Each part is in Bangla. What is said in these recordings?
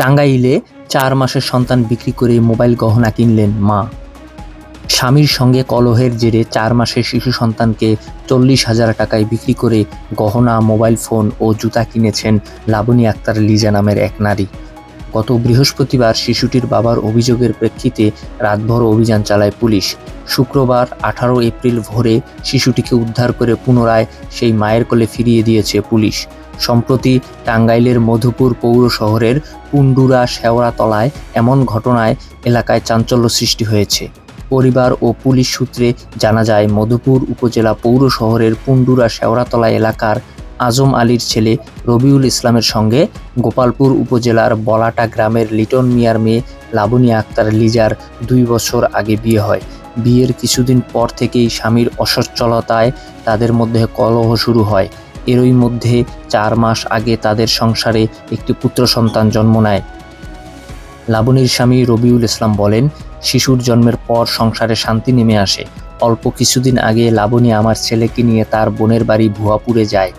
টাঙ্গাইলে চার মাসের সন্তান বিক্রি করে মোবাইল গহনা কিনলেন মা। স্বামীর সঙ্গে কলহের জেরে চার মাসের শিশু সন্তানকে চল্লিশ হাজার টাকায় বিক্রি করে গহনা, মোবাইল ফোন ও জুতা কিনেছেন লাবণী আক্তার লিজা নামের এক নারী। গত বৃহস্পতিবার শিশুটির বাবার অভিযোগের প্রেক্ষিতে রাতভর অভিযান চালায় পুলিশ। শুক্রবার আঠারো এপ্রিল ভোরে শিশুটিকে উদ্ধার করে পুনরায় সেই মায়ের কোলে ফিরিয়ে দিয়েছে পুলিশ। সম্প্রতি টাঙ্গাইলের মধুপুর পৌর শহরের পুন্ডুরা শেওড়াতলায় এমন ঘটনায় এলাকায় চাঞ্চল্য সৃষ্টি হয়েছে। পরিবার ও পুলিশ সূত্রে জানা যায়, মধুপুর উপজেলা পৌর শহরের পুন্ডুরা শেওড়াতলা এলাকার আজম আলীর ছেলে রবিউল ইসলামের সঙ্গে গোপালপুর উপজেলার বলাটা গ্রামের লিটন মিয়ার মেয়ে লাবণী আক্তার লিজার দুই বছর আগে বিয়ে হয়। বিয়ের কিছুদিন পর থেকেই স্বামীর অসচ্ছলতায় তাদের মধ্যে কলহ শুরু হয়। এরই মধ্যে চার মাস আগে তাদের সংসারে একটি পুত্র সন্তান জন্ম নেয়। লাবণীর স্বামী রবিউল ইসলাম বলেন, শিশুর জন্মের পর সংসারে শান্তি নেমে আসে। অল্প কিছুদিন আগে লাবণী আমার ছেলেকে নিয়ে তার বোনের বাড়ি ভুয়াপুরে যায়।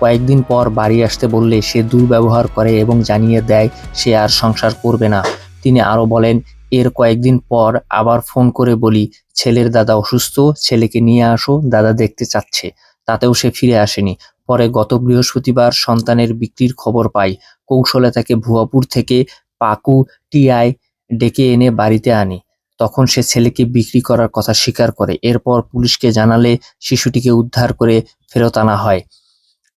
কয়েকদিন পর বাড়ি আসতে বললে সে দুর্ব্যবহার করে এবং জানিয়ে দেয় সে আর সংসার করবে না। তিনি আরও বলেন, এর কয়েকদিন পর আবার ফোন করে বলি, ছেলের দাদা অসুস্থ, ছেলেকে নিয়ে আসো, দাদা দেখতে চাচ্ছে। তাতেও সে ফিরে আসেনি। পরে গত বৃহস্পতিবার সন্তানের বিক্রির খবর পাই। কৌশলে তাকে ভুয়াপুর থেকে পাকু টিআই ডেকে এনে বাড়িতে আনি। তখন সে ছেলেকে বিক্রি করার কথা স্বীকার করে। এরপর পুলিশকে জানালে শিশুটিকে উদ্ধার করে ফেরত আনা হয়।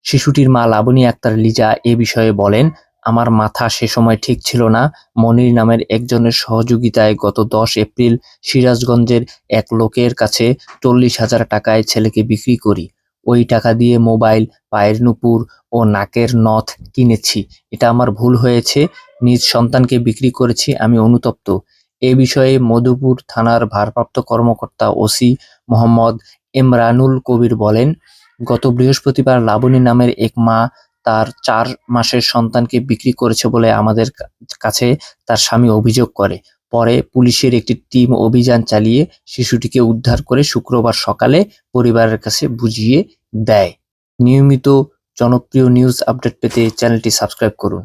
শিশুটির মা লাবণী আক্তার লিজা এ বিষয়ে বলেন, আমার মাথা সে সময় ঠিক ছিল না। মনির নামের একজনের সহযোগিতায় গত দশ এপ্রিল সিরাজগঞ্জের এক লোকের কাছে চল্লিশ হাজার টাকায় ছেলেকে বিক্রি করি। ওই টাকা দিয়ে মোবাইল, পায়ের নুপুর ও নাকের নথ কিনেছি। এটা আমার ভুল হয়েছে। নিজ সন্তানকে বিক্রি করেছি, আমি অনুতপ্ত। এ বিষয়ে মধুপুর থানার ভারপ্রাপ্ত কর্মকর্তা ওসি মোহাম্মদ এমরানুল কবির বলেন গত বৃহস্পতিবার লাবণী নামের এক মা তার চার মাসের সন্তানকে বিক্রি করেছে বলে আমাদের কাছে তার স্বামী অভিযোগ করে। পরে পুলিশের একটি টিম অভিযান চালিয়ে শিশুটিকে উদ্ধার করে শুক্রবার সকালে পরিবারের কাছে বুঝিয়ে দেয়। নিয়মিত জনপ্রিয় নিউজ আপডেট পেতে চ্যানেলটি সাবস্ক্রাইব করুন।